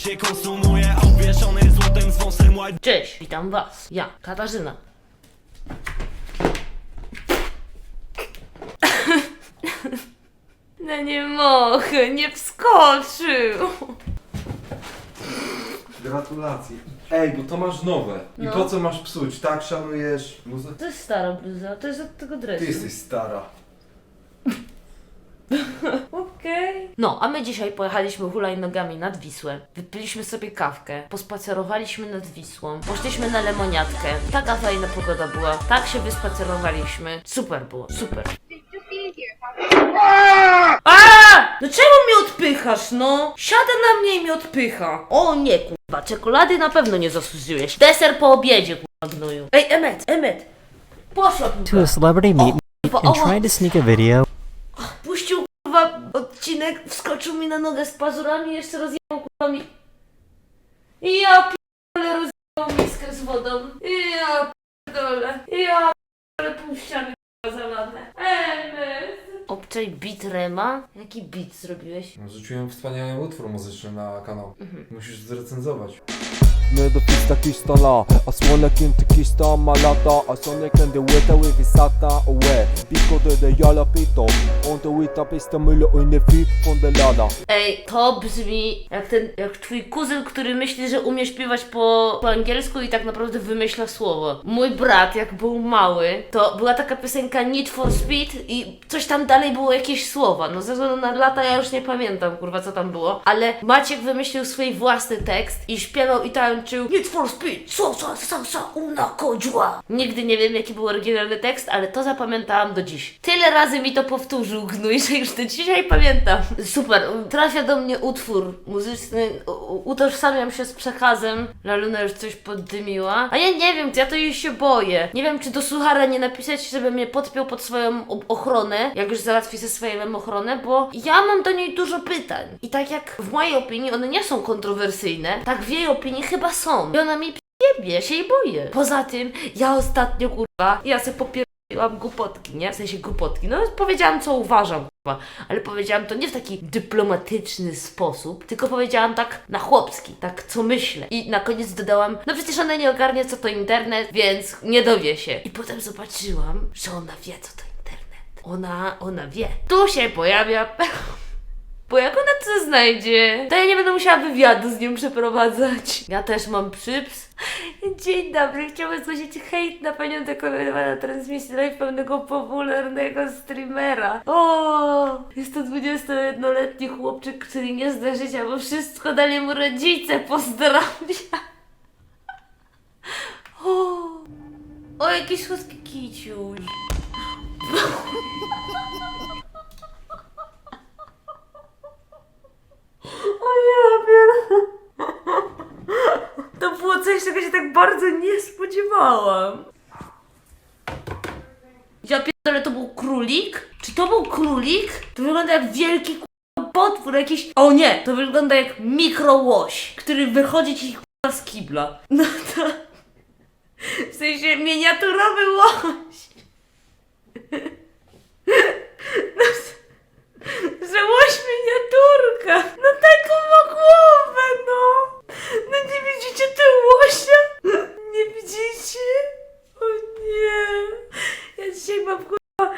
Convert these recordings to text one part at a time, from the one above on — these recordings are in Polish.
się konsumuje Obwieszony złotem z wąsem white Cześć, witam was. Ja, Katarzyna. No nie mogę, nie wskoczył. Gratulacje. Ej, bo to masz nowe. I No. po co masz psuć? Tak szanujesz muzykę? To jest stara bluza, to jest od tego dresu. Ty jesteś stara. Okej. No, a my dzisiaj pojechaliśmy hulajnogami nad Wisłę. Wypiliśmy sobie kawkę, pospacerowaliśmy nad Wisłą, poszliśmy na lemoniatkę. Taka fajna pogoda była. Tak się wyspacerowaliśmy. Super było, super. A! No czemu mnie odpychasz, no? Siada na mnie i mnie odpycha. O nie, kurwa, czekolady na pewno nie zasłużyłeś. Deser po obiedzie, kurwa, gnoju. Ej, Emet, Emet. Poszła, to kurwa. a celebrity meet and ała. tried to sneak a video kurwa odcinek, wskoczył mi na nogę z pazurami i jeszcze rozjechał kurwa mi. I ja pierdolę rozjechał miskę z wodą. I ja pierdolę. I ja pierdolę pół ściany kurwa zalane. Emet. Obczaj beat Rema? Jaki beat zrobiłeś? Rzuciłem wspaniały utwór muzyczny na kanał. Mhm. Musisz zrecenzować. Kistala Aswalakin te kista weta wi sata de de jala pito On wita pista une fi de Ej, to brzmi jak ten, jak twój kuzyn, który myśli, że umie śpiewać po, po angielsku i tak naprawdę wymyśla słowo. Mój brat, jak był mały, to była taka piosenka Need for Speed i coś tam dalej było jakieś słowa. No ze względu na lata ja już nie pamiętam, kurwa, co tam było. Ale Maciek wymyślił swój własny tekst i śpiewał i tańczył Need for Speed, so, so, so, so, una kodziła. Nigdy nie wiem, jaki był oryginalny tekst, ale to zapamiętałam do dziś. Tyle razy mi to powtórzył gnój, że już do dzisiaj pamiętam. Super, trafia do mnie utwór muzyczny, utożsamiam się z przekazem. Laluna już coś poddymiła. A ja nie wiem, ja to już się boję. Nie wiem, czy do Suchara nie napisać, żeby mnie podpiął pod swoją ochronę, jak już załatwi ze swoją ochronę, bo ja mam do niej dużo pytań. I tak jak w mojej opinii one nie są kontrowersyjne, tak w jej opinii chyba są. I ona mi jebie, ja się jej boję. Poza tym, ja ostatnio, kurwa, ja se popierdoliłam głupotki, nie? W sensie głupotki. No, powiedziałam, co uważam, kurwa. Ale powiedziałam to nie w taki dyplomatyczny sposób, tylko powiedziałam tak na chłopski, tak co myślę. I na koniec dodałam, no przecież ona nie ogarnie, co to internet, więc nie dowie się. I potem zobaczyłam, że ona wie, co to internet. Ona, ona wie. Tu się pojawia... Bo jak ona to znajdzie, to ja nie będę musiała wywiadu z nią przeprowadzać. Ja też mam przyps. Dzień dobry, chciałabym zgłosić hejt na panią dekorowana transmisji live pewnego popularnego streamera. O, jest to 21-letni chłopczyk, który nie zna życia, bo wszystko dali mu rodzice. Pozdrawiam. O, o jakiś słodki kiciuś. O ja wiem. To było coś, czego się tak bardzo nie spodziewałam. Ja pierdolę, to był królik? Czy to był królik? To wygląda jak wielki k***a, potwór, jakiś... O nie, to wygląda jak mikrołoś, który wychodzi ci z kibla. No to... W sensie miniaturowy łoś. No, że łoś miniaturka. No taką ma głowę, no. No nie widzicie tego łosia? Nie widzicie? O nie. Ja dzisiaj mam kurwa...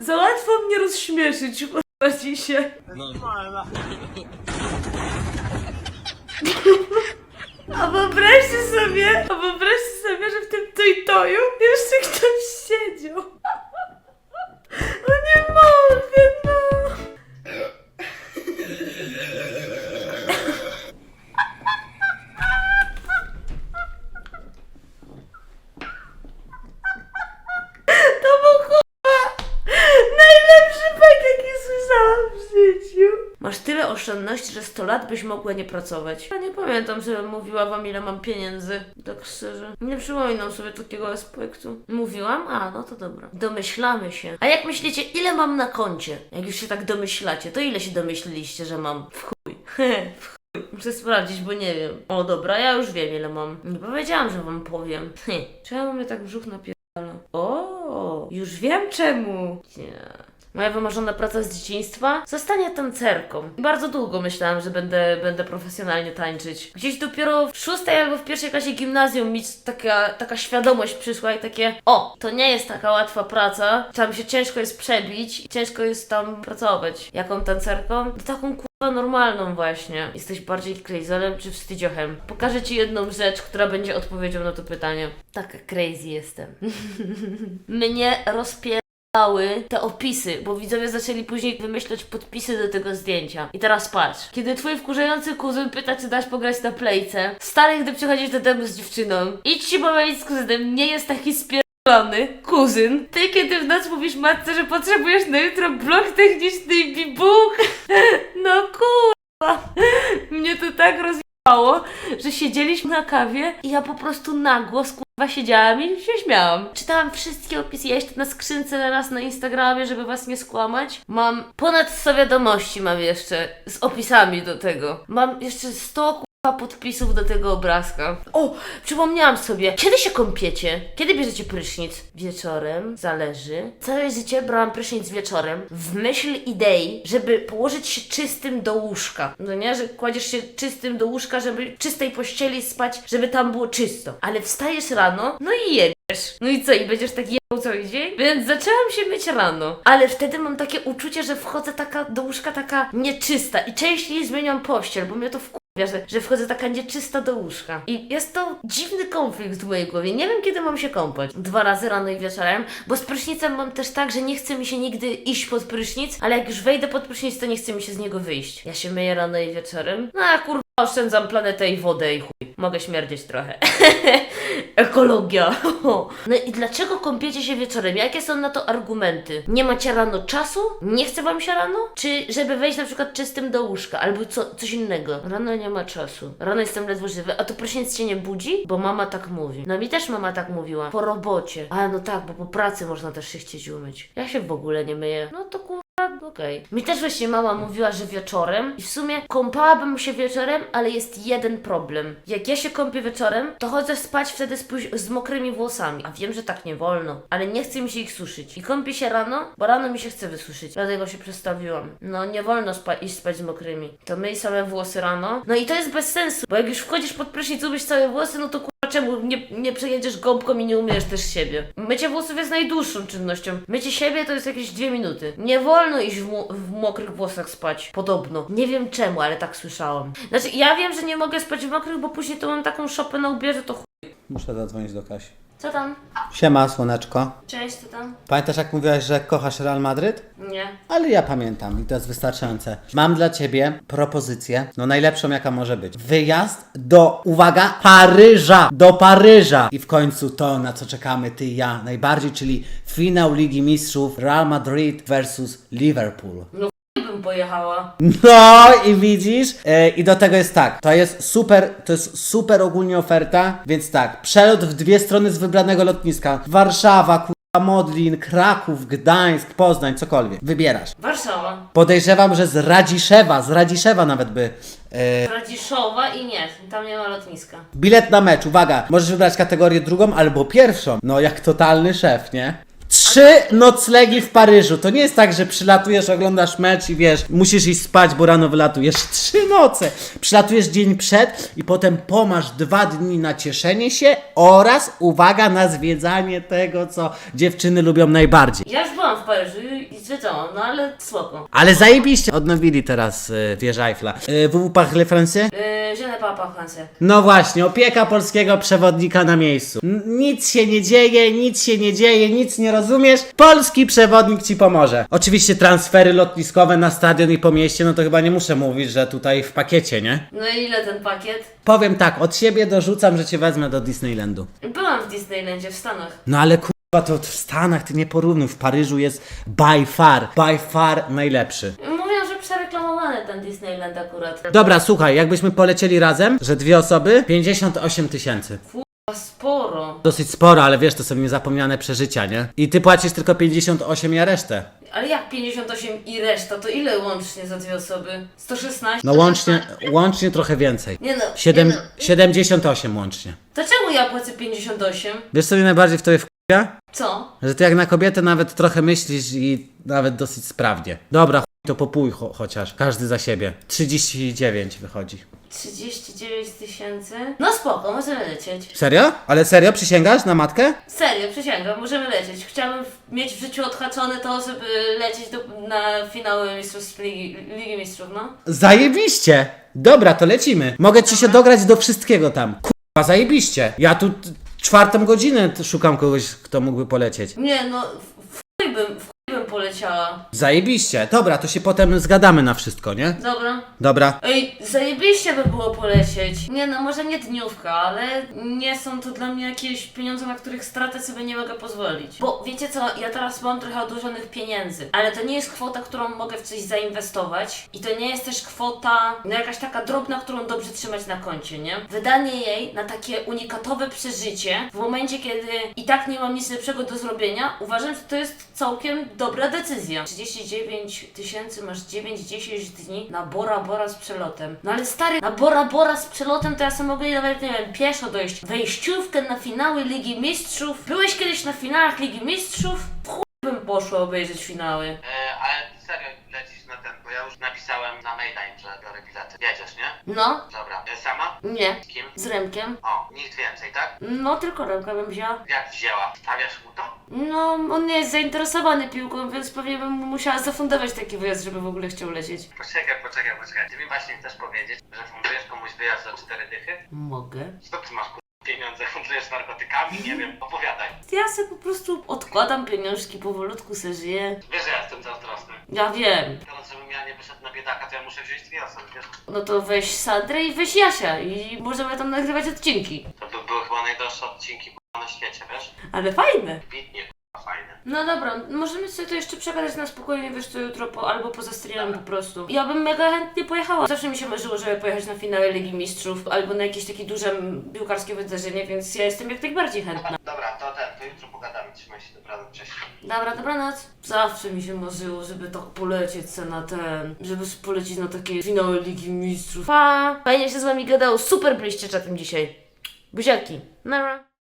Za łatwo mnie rozśmieszyć kurwa dzisiaj. A wyobraźcie sobie, a wyobraźcie sobie, że w tym toju jeszcze ktoś siedział. O nie mogę, oszczędności, że 100 lat byś mogła nie pracować. Ja nie pamiętam, żebym mówiła wam, ile mam pieniędzy. Tak szczerze. Nie przypominam sobie takiego aspektu. Mówiłam? A, no to dobra. Domyślamy się. A jak myślicie, ile mam na koncie? Jak już się tak domyślacie, to ile się domyśliliście, że mam? W chuj. w chuj. Muszę sprawdzić, bo nie wiem. O dobra, ja już wiem, ile mam. Nie powiedziałam, że wam powiem. Czemu mnie tak brzuch napierdala? O, już wiem czemu. Nie. Moja wymarzona praca z dzieciństwa? Zostanie tancerką. Bardzo długo myślałam, że będę, będę profesjonalnie tańczyć. Gdzieś dopiero w szóstej albo w pierwszej klasie gimnazjum mi taka, taka świadomość przyszła i takie o, to nie jest taka łatwa praca, tam się ciężko jest przebić i ciężko jest tam pracować. Jaką tancerką? No taką normalną właśnie. Jesteś bardziej crazelem czy wstydziochem? Pokażę Ci jedną rzecz, która będzie odpowiedzią na to pytanie. Taka crazy jestem. Mnie rozpie dały te opisy, bo widzowie zaczęli później wymyślać podpisy do tego zdjęcia. I teraz patrz. Kiedy twój wkurzający kuzyn pyta, czy dasz pograć na playce, stary, gdy przychodzisz do domu z dziewczyną, idź się pobawić z kuzynem, nie jest taki spierdolony kuzyn. Ty, kiedy w noc mówisz matce, że potrzebujesz na jutro blok techniczny i bibuch, no kurwa. Mnie to tak rozjebało, że siedzieliśmy na kawie i ja po prostu na głos kurwa siedziałam i się śmiałam. Czytałam wszystkie opisy, ja jeszcze na skrzynce raz na Instagramie, żeby was nie skłamać. Mam ponad 100 wiadomości mam jeszcze z opisami do tego. Mam jeszcze 100 kurwa podpisów do tego obrazka. O, przypomniałam sobie. Kiedy się kąpiecie? Kiedy bierzecie prysznic? Wieczorem, zależy. Całe życie brałam prysznic wieczorem w myśl idei, żeby położyć się czystym do łóżka. No nie, że kładziesz się czystym do łóżka, żeby czystej pościeli spać, żeby tam było czysto. Ale wstajesz rano, no i jedziesz. No i co, i będziesz tak jebał cały dzień? Więc zaczęłam się myć rano. Ale wtedy mam takie uczucie, że wchodzę taka do łóżka taka nieczysta i częściej zmieniam pościel, bo mnie to wkurza. Że, że wchodzę taka nieczysta do łóżka. I jest to dziwny konflikt w mojej głowie. Nie wiem, kiedy mam się kąpać. Dwa razy rano i wieczorem, bo z prysznicem mam też tak, że nie chce mi się nigdy iść pod prysznic, ale jak już wejdę pod prysznic, to nie chce mi się z niego wyjść. Ja się myję rano i wieczorem. No a kurwa, oszczędzam planetę i wodę i chuj. Mogę śmierdzieć trochę. Ekologia. No i dlaczego kąpiecie się wieczorem? Jakie są na to argumenty? Nie macie rano czasu? Nie chce wam się rano? Czy żeby wejść na przykład czystym do łóżka? Albo co, coś innego? Rano nie ma czasu. Rano jestem ledwo żywy. A to prysznic cię nie budzi? Bo mama tak mówi. No mi też mama tak mówiła. Po robocie. A no tak, bo po pracy można też się chcieć umyć. Ja się w ogóle nie myję. No to kurwa, okej. Mi też właśnie mama mówiła, że wieczorem i w sumie kąpałabym się wieczorem, ale jest jeden problem. Jak ja się kąpię wieczorem, to chodzę spać wtedy z, z mokrymi włosami. A wiem, że tak nie wolno, ale nie chce mi się ich suszyć. I kąpię się rano, bo rano mi się chce wysuszyć. Dlatego się przestawiłam. No nie wolno spa- iść spać z mokrymi. To myj same włosy rano. No i to jest bez sensu, bo jak już wchodzisz pod prysznic, umyć całe włosy, no to czemu nie, nie przejedziesz gąbką i nie umyjesz też siebie? Mycie włosów jest najdłuższą czynnością. Mycie siebie to jest jakieś dwie minuty. Nie wolno iść w, w mokrych włosach spać. Podobno. Nie wiem czemu, ale tak słyszałam. Znaczy, ja wiem, że nie mogę spać w mokrych, bo później to mam taką szopę na łbie, że to chuj. Muszę zadzwonić do Kasi. Co tam? Siema, słoneczko. Cześć, co tam? Pamiętasz jak mówiłaś, że kochasz Real Madryt? Nie. Ale ja pamiętam i to jest wystarczające. Mam dla ciebie propozycję, no najlepszą jaka może być. Wyjazd do, uwaga, Paryża! Do Paryża! I w końcu to, na co czekamy ty i ja najbardziej, czyli finał Ligi Mistrzów Real Madrid versus Liverpool. bym pojechała. No i widzisz, e, i do tego jest tak, to jest super, to jest super ogólnie oferta, więc tak, przelot w dwie strony z wybranego lotniska, Warszawa, kurwa, Modlin, Kraków, Gdańsk, Poznań, cokolwiek, wybierasz. Warszawa. Podejrzewam, że z Radziszewa, z Radziszewa nawet by, e, Radziszowa i nie, tam nie ma lotniska. bilet na mecz, uwaga, możesz wybrać kategorię drugą albo pierwszą, no jak totalny szef, nie? Trzy noclegi w Paryżu. To nie jest tak, że przylatujesz, oglądasz mecz i wiesz, musisz iść spać, bo rano wylatujesz. Trzy noce. Przylatujesz dzień przed i potem pomasz dwa dni na cieszenie się oraz, uwaga, na zwiedzanie tego, co dziewczyny lubią najbardziej. Ja już byłam w Paryżu i zwiedzałam, no ale spoko. Ale zajebiście. Odnowili teraz y, wieżę Eiffla. Y, vous parlez français? Yy, je ne parle pas français. No właśnie, opieka polskiego przewodnika na miejscu. N- nic się nie dzieje, nic się nie dzieje, nic nie rozumiesz. Polski przewodnik ci pomoże. Oczywiście transfery lotniskowe na stadion i po mieście, no to chyba nie muszę mówić, że tutaj w pakiecie, nie? No i ile ten pakiet? Powiem tak, od siebie dorzucam, że cię wezmę do Disneylandu. Byłam w Disneylandzie w Stanach. No ale kurwa, to w Stanach ty nie porównuj, w Paryżu jest by far, by far najlepszy. Mówią, że przereklamowany ten Disneyland akurat. Dobra, słuchaj, jakbyśmy polecieli razem, że dwie osoby, 58 tysięcy. Sporo. Dosyć sporo, ale wiesz, to są niezapomniane przeżycia, nie? I ty płacisz tylko 58, ja resztę. Ale jak 58 i reszta, to ile łącznie za dwie osoby? 116? No łącznie, łącznie trochę więcej. Nie no. Siedem, Nie no. 78 łącznie. To czemu ja płacę 58? Wiesz co mnie najbardziej w tobie w Ja? Co? Że ty jak na kobietę nawet trochę myślisz i nawet dosyć sprawnie. Dobra, to popój cho chociaż. Każdy za siebie. 39 wychodzi. 39 tysięcy? No spoko, możemy lecieć. Serio? Ale serio? Przysięgasz na matkę? Serio, przysięgam, możemy lecieć. Chciałabym w- mieć w życiu odhaczone to, żeby lecieć do, na finały Mistrzostw Ligi, Ligi Mistrzów, no. Zajebiście! Dobra, to lecimy. Mogę ci się dograć do wszystkiego tam. Kurwa, zajebiście. Ja tu t- czwartą godzinę t- szukam kogoś, kto mógłby polecieć. Nie, no, w, w chuj bym, w poleciała. Zajebiście. Dobra, to się potem zgadamy na wszystko, nie? Dobra. Dobra. Ej, zajebiście by było polecieć. Nie no, może nie dniówka, ale nie są to dla mnie jakieś pieniądze, na których stratę sobie nie mogę pozwolić. Bo wiecie co, ja teraz mam trochę odłożonych pieniędzy, ale to nie jest kwota, którą mogę w coś zainwestować i to nie jest też kwota, no jakaś taka drobna, którą dobrze trzymać na koncie, nie? Wydanie jej na takie unikatowe przeżycie w momencie, kiedy i tak nie mam nic lepszego do zrobienia, uważam, że to jest całkiem dobra decyzja. 39 tysięcy, masz 9-10 dni na Bora Bora z przelotem. No ale stary, na Bora Bora z przelotem to ja sobie mogę nawet, nie wiem, pieszo dojść. Wejściówkę na finały Ligi Mistrzów. Byłeś kiedyś na finałach Ligi Mistrzów? W chuj bym poszła obejrzeć finały. E, ale im, że biorę bilety. Jedziesz, nie? No, Dobra. E, sama? nie. Z kim? Z Remkiem. O, nic więcej, tak? No, tylko Remka bym wzięła. Jak wzięła? Stawiasz mu to? No, on nie jest zainteresowany piłką, więc pewnie bym mu musiała zafundować taki wyjazd, żeby w ogóle chciał lecieć. Poczekaj, poczekaj, poczekaj. Ty mi właśnie chcesz powiedzieć, że fundujesz komuś wyjazd za cztery dychy? Mogę. Co ty masz kur- pieniądze? Fundujesz narkotykami? Nie wiem, opowiadaj. Ja sobie po prostu odkładam pieniążki, powolutku se żyję. Wiesz, że ja jestem zazdrosny. Ja wiem. Teraz, żebym ja nie wyszedł na biedaka, to ja muszę wziąć dwie osoby, wiesz? No to weź Sandrę i weź Jasia i możemy tam nagrywać odcinki. To by były chyba najdroższe odcinki k***a, na świecie, wiesz? Ale fajne. Bitnie, fajne. No dobra, możemy sobie to jeszcze przegadać na spokojnie, wiesz co, jutro po, albo poza streamem po prostu. Ja bym mega chętnie pojechała. Zawsze mi się marzyło, żeby pojechać na finały Ligi Mistrzów albo na jakieś takie duże m, piłkarskie wydarzenie, więc ja jestem jak najbardziej chętna. Dobra, to ten, to jutro pogadamy. Trzymaj się, dobranoc, cześć. Dobra, dobranoc. Zawsze mi się marzyło, żeby tak polecieć se na ten, żeby polecieć na takie finały Ligi Mistrzów. Pa! Fajnie się z wami gadało, super byliście czatem dzisiaj. Buziaki. Nara.